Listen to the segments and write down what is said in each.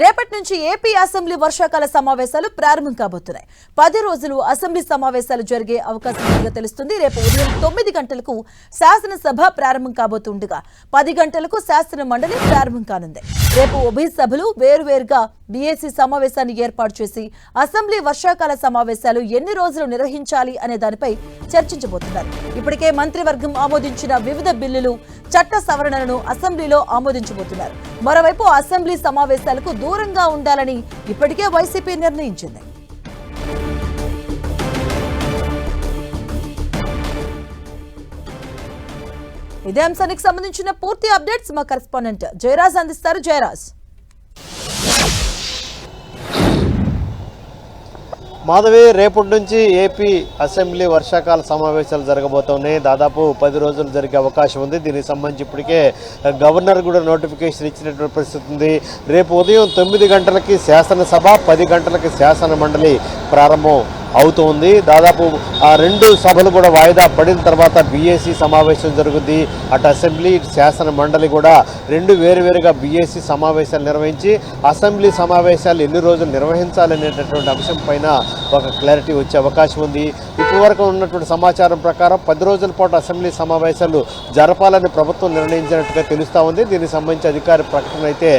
రేపటి నుంచి AP assembly వర్షాకాల సమావేశాలు ప్రారంభం కాబోతున్నాయి. పది రోజులు అసెంబ్లీ సమావేశాలు జరిగే అవకాశం ఉందిగా తెలుస్తుంది. రేపు ఉదయం తొమ్మిది గంటలకు శాసనసభ ప్రారంభం కాబోతుండగా పది గంటలకు శాసన మండలి ప్రారంభం కానుంది. రేపు ఉభయ సభలు వేరువేరుగా బీఏసీ సమావేశాన్ని ఏర్పాటు చేసి అసెంబ్లీ వర్షాకాల సమావేశాలు ఎన్ని రోజులు నిర్వహించాలి అనే దానిపై చర్చించబోతున్నారు. ఇప్పటికే మంత్రివర్గం ఆమోదించిన వివిధ బిల్లులు చట్ట సవరణలను అసెంబ్లీలో ఆమోదించబోతున్నారు. మరోవైపు అసెంబ్లీ సమావేశాలకు దూరంగా ఉండాలని ఇప్పటికే వైసీపీ నిర్ణయించింది. ఇదే అంశానికి సంబంధించిన పూర్తి అప్డేట్స్ మా కరెస్పాండెంట్ జయరాజ్ అందిస్తారు. జయరాజ్. మాధవి రేపటి నుంచి ఏపీ అసెంబ్లీ వర్షాకాల సమావేశాలు జరగబోతున్నాయి. దాదాపు పది రోజులు జరిగే అవకాశం ఉంది. దీనికి సంబంధించి ఇప్పటికే గవర్నర్ కూడా నోటిఫికేషన్ ఇచ్చినటువంటి పరిస్థితి ఉంది. రేపు ఉదయం తొమ్మిది గంటలకి శాసనసభ పది గంటలకి శాసన మండలి ప్రారంభం. అవుతోంది. దాదాపు ఆ రెండు సభలు కూడా వాయిదా పడిన తర్వాత బీఏసీ సమావేశం జరుగుద్ది. అటు అసెంబ్లీ శాసన మండలి కూడా రెండు వేరువేరుగా బీఏసీ సమావేశాలు నిర్వహించి అసెంబ్లీ సమావేశాలు ఎన్ని రోజులు నిర్వహించాలనేటటువంటి అంశం పైన ఒక క్లారిటీ వచ్చే అవకాశం ఉంది. ఇప్పటివరకు ఉన్నటువంటి సమాచారం ప్రకారం పది రోజుల పాటు అసెంబ్లీ సమావేశాలు జరపాలని ప్రభుత్వం నిర్ణయించినట్టుగా తెలుస్తూ ఉంది. దీనికి సంబంధించి అధికార ప్రకటన అయితే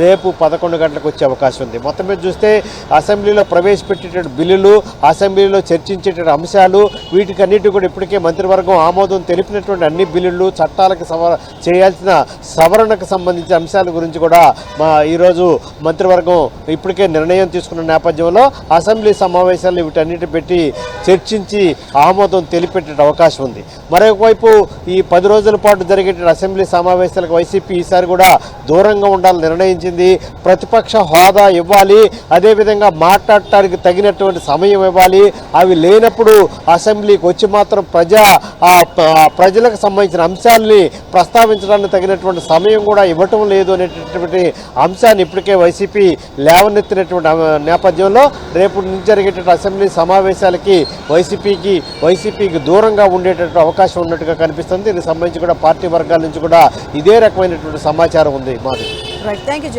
రేపు పదకొండు గంటలకు వచ్చే అవకాశం ఉంది. మొత్తం మీద చూస్తే అసెంబ్లీలో ప్రవేశపెట్టేటువంటి బిల్లులు అసెంబ్లీలో చర్చించేటువంటి అంశాలు వీటికన్నిటి కూడా ఇప్పటికే మంత్రివర్గం ఆమోదం తెలిపినటువంటి అన్ని బిల్లులు చట్టాలకు సవర చేయాల్సిన సవరణకు సంబంధించిన అంశాల గురించి కూడా మా ఈరోజు మంత్రివర్గం ఇప్పటికే నిర్ణయం తీసుకున్న నేపథ్యంలో అసెంబ్లీ సమావేశాలు వీటన్నిటి పెట్టి చర్చించి ఆమోదం తెలిపేట అవకాశం ఉంది. మరొకవైపు ఈ పది రోజుల పాటు జరిగే అసెంబ్లీ సమావేశాలకు వైసీపీ ఈసారి కూడా దూరంగా ఉండాలని నిర్ణయించింది. ప్రతిపక్ష హోదా ఇవ్వాలి. అదేవిధంగా మాట్లాడటానికి తగినటువంటి సమయం ఇవ్వాలి. అవి లేనప్పుడు అసెంబ్లీకి వచ్చి మాత్రం ప్రజా ప్రజలకు సంబంధించిన అంశాలని ప్రస్తావించడానికి తగినటువంటి సమయం కూడా ఇవ్వటం లేదు అనేటటువంటి అంశాన్ని ఇప్పటికే వైసీపీ లేవనెత్తినటువంటి నేపథ్యంలో రేపు నుంచి జరిగేటటువంటి అసెంబ్లీ సమావేశాలకి వైసీపీకి వైసీపీకి దూరంగా ఉండేటటువంటి అవకాశం ఉన్నట్టుగా కనిపిస్తుంది. దీనికి సంబంధించి కూడా పార్టీ వర్గాల నుంచి కూడా ఇదే రకమైనటువంటి సమాచారం ఉంది మాది. Right thank you